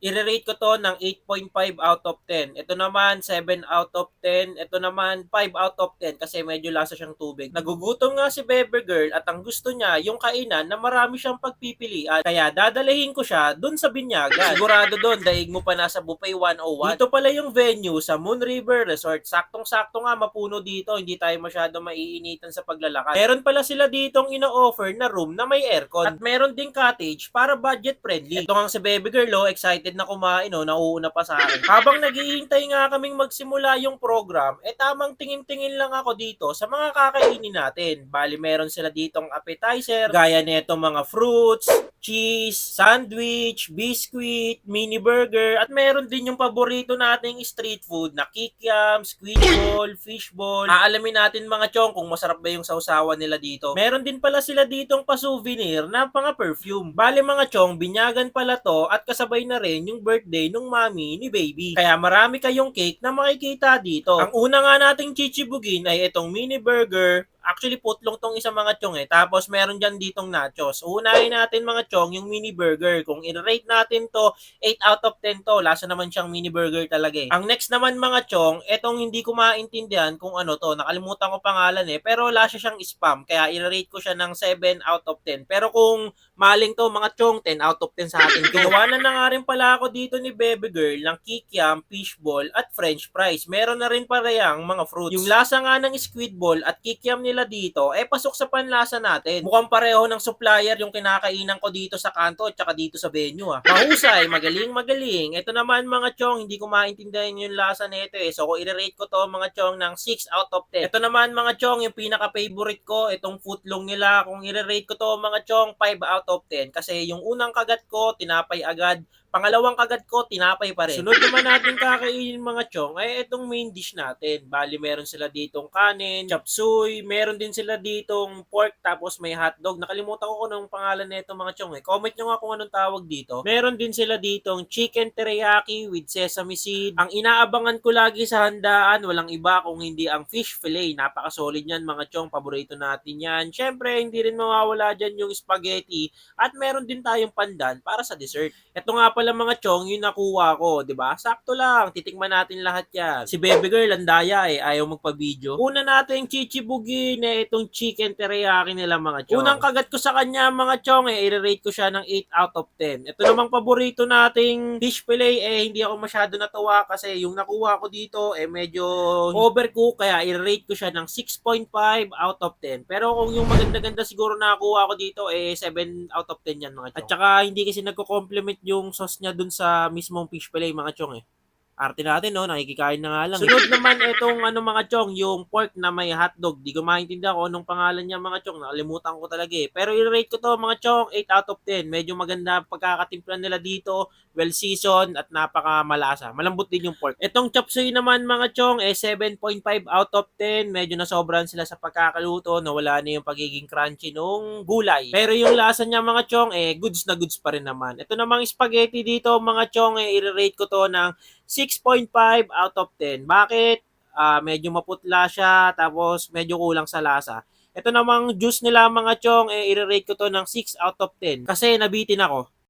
i-rate ko to ng 8.5 out of 10. Ito naman, 7 out of 10. Ito naman, 5 out of 10 kasi medyo lasa siyang tubig. Nagugutom nga si Bebe Girl at ang gusto niya, yung kainan na marami siyang pagpipilian. Kaya dadalahin ko siya dun sa Binyagan. Sigurado dun, daig mo pa nasa Buffet 101. Dito pala yung venue sa Moon River Resort. Saktong-sakto nga mapuno dito. Hindi tayo masyado maiinitan sa paglalakad. Meron pala sila ditong ino-offer na room na may aircon. At meron ding cottage para budget friendly. Ito nga si Baby Girl, oh, excited na kumain, oh, nauuna pa sa akin. Habang naghihintay nga kaming magsimula yung program, eh tamang tingin-tingin lang ako dito sa mga kakainin natin. Bali, meron sila ditong appetizer, gaya nito mga fruits, cheese, sandwich, biscuit, mini burger, at meron din yung paborito nating street food na kikiam, squid ball, fish ball. Aalamin natin mga chong kung masarap ba yung sausawan nila dito. Meron din pala sila ditong pa-souvenir na mga perfume. Bali mga chong, binyagan pala to at kasabay na rin yung birthday nung mami ni baby. Kaya marami kayong cake na makikita dito. Ang una nga nating chichibugin ay itong mini burger, Actually, putlong tong isang mga chong eh. Tapos, meron dyan ditong nachos. Unahin natin mga chong yung mini burger. Kung i-rate natin to, 8 out of 10 to. Lasa naman siyang mini burger talaga eh. Ang next naman mga chong, etong hindi ko maintindihan kung ano to. Nakalimutan ko pangalan eh. Pero lasa siyang spam. Kaya i-rate ko siya ng 7 out of 10. Pero kung maling to mga chong, 10 out of 10 sa atin. Kinuwanan na nga rin pala ako dito ni Baby Girl ng kikiam, fishball, at french fries. Meron na rin pala yung mga fruits. Yung lasa nga ng squid ball at kikiam nila dito, eh pasok sa panlasa natin. Mukhang pareho ng supplier yung kinakainan ko dito sa kanto at saka dito sa venue ah. Mahusay, magaling, magaling. Ito naman mga chong, hindi ko maintindihan yung lasa nito eh. So, i-rate ko to mga chong ng 6 out of 10. Ito naman mga chong, yung pinaka-favorite ko, itong footlong nila. Kung i-rate ko to mga chong, 5 out of 10. Kasi yung unang kagat ko, tinapay agad. Pangalawang kagat ko, tinapay pa rin. Sunod naman natin kakainin mga chong ay itong main dish natin. Bali, meron sila ditong kanin, chop suey, meron din sila ditong pork, tapos may hotdog. Nakalimutan ko kung anong pangalan nito mga chong eh. Comment nyo nga kung anong tawag dito. Meron din sila ditong chicken teriyaki with sesame seed. Ang inaabangan ko lagi sa handaan, walang iba kung hindi ang fish fillet. Napaka-solid yan mga chong, paborito natin yan. Syempre, hindi rin mawawala dyan yung spaghetti at meron din tayong pandan para sa dessert. Ito nga pala mga chong, yung nakuha ko, 'di ba? Sakto lang, titikman natin lahat 'yan. Si Baby Girl ang daya eh, ayaw magpa-video. Una natin chichibugin na itong chicken teriyaki nila mga chong. Unang kagat ko sa kanya mga chong eh, i-rate ko siya ng 8 out of 10. Ito namang paborito nating fish fillet eh, hindi ako masyado natuwa kasi yung nakuha ko dito eh medyo overcook kaya i-rate ko siya ng 6.5 out of 10. Pero kung yung maganda-ganda siguro nakuha ko dito eh 7 out of 10 yan mga chong. At saka hindi kasi nagko-complement yung sauce niya dun sa mismong fish fillet mga chong eh. Arte natin, no? Nakikikain na nga lang. Sunod naman itong ano mga chong, yung pork na may hotdog. Di ko maintindihan kung anong pangalan niya mga chong. Nakalimutan ko talaga eh. Pero i-rate ko to mga chong, 8 out of 10. Medyo maganda pagkakatimpla nila dito. Well seasoned at napaka malasa. Malambot din yung pork. Itong chop suey naman mga chong, eh 7.5 out of 10. Medyo nasobran sila sa pagkakaluto. Nawala na yung pagiging crunchy nung gulay. Pero yung lasa niya mga chong, eh goods na goods pa rin naman. Ito namang spaghetti dito mga chong, eh i-rate ko to ng 6.5 out of 10. Bakit? Ah, medyo maputla siya, tapos medyo kulang sa lasa. Ito namang juice nila mga chong, eh, i-rate ko to ng 6 out of 10. Kasi nabitin ako.